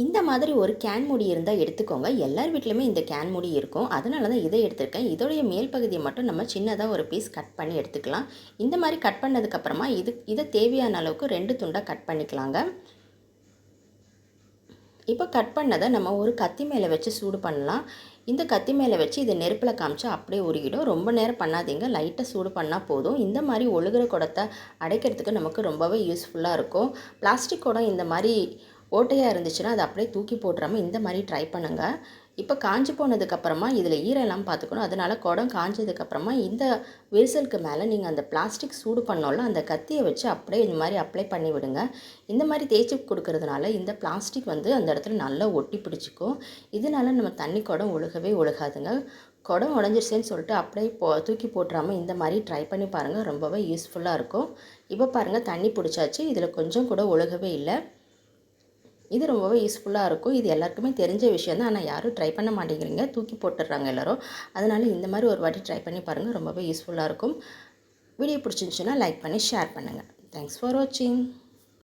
இந்த மாதிரி ஒரு கேன் மூடி இருந்தால் எடுத்துக்கோங்க. எல்லார் வீட்லேயுமே இந்த கேன் மூடி இருக்கும். அதனால தான் இதை எடுத்திருக்கேன். இதோடைய மேல் பகுதியை மட்டும் நம்ம சின்னதாக ஒரு பீஸ் கட் பண்ணி எடுத்துக்கலாம். இந்த மாதிரி கட் பண்ணதுக்கப்புறமா இது இதை தேவையான அளவுக்கு ரெண்டு துண்டாக கட் பண்ணிக்கலாங்க. இப்போ கட் பண்ணதை நம்ம ஒரு கத்தி மேலே வச்சு சூடு பண்ணலாம். இந்த கத்தி மேலே வச்சு இதை நெருப்பில் காமிச்சு அப்படியே உருகிடும். ரொம்ப நேரம் பண்ணாதீங்க. லைட்டாக சூடு பண்ணால் போதும். இந்த மாதிரி ஒழுகிற குடத்தை அடைக்கிறதுக்கு நமக்கு ரொம்பவே யூஸ்ஃபுல்லாக இருக்கும். பிளாஸ்டிக் குடம் இந்த மாதிரி ஓட்டையாக இருந்துச்சுன்னா அதை அப்படியே தூக்கி போட்டுறாமல் இந்த மாதிரி ட்ரை பண்ணுங்கள் இப்போ காஞ்சி போனதுக்கப்புறமா இதில் ஈரெல்லாம் பார்த்துக்கணும். அதனால் குடம் காஞ்சதுக்கப்புறமா இந்த விரிசலுக்கு மேலே நீங்கள் அந்த பிளாஸ்டிக் சூடு பண்ணோம்ல அந்த கத்தியை வச்சு அப்படியே இந்த மாதிரி அப்ளை பண்ணி விடுங்க. இந்த மாதிரி தேய்ச்சி கொடுக்கறதுனால இந்த பிளாஸ்டிக் வந்து அந்த இடத்துல நல்லா ஒட்டி பிடிச்சிக்கும். இதனால நம்ம தண்ணி குடம் ஒழுகவே ஒழுகாதுங்க. குடம் உடஞ்சிருச்சேன்னு சொல்லிட்டு அப்படியே போ தூக்கி போட்டுறாமல் இந்த மாதிரி ட்ரை பண்ணி பாருங்கள் ரொம்பவே யூஸ்ஃபுல்லாக இருக்கும். இப்போ பாருங்கள் தண்ணி பிடிச்சாச்சு. இதில் கொஞ்சம் கூட ஒழுகவே இல்லை. இது ரொம்பவே யூஸ்ஃபுல்லாக இருக்கும். இது எல்லாருக்குமே தெரிஞ்ச விஷயம் தான் ஆனால் யாரும் ட்ரை பண்ண மாட்டேங்கிறீங்க. தூக்கி போட்டுடுறாங்க எல்லோரும். அதனால் இந்த மாதிரி ஒரு வாட்டி ட்ரை பண்ணி பாருங்கள் ரொம்பவே யூஸ்ஃபுல்லாக இருக்கும். வீடியோ பிடிச்சிருந்துச்சுன்னா லைக் பண்ணி ஷேர் பண்ணுங்கள் தேங்க்ஸ் ஃபார் வாட்சிங்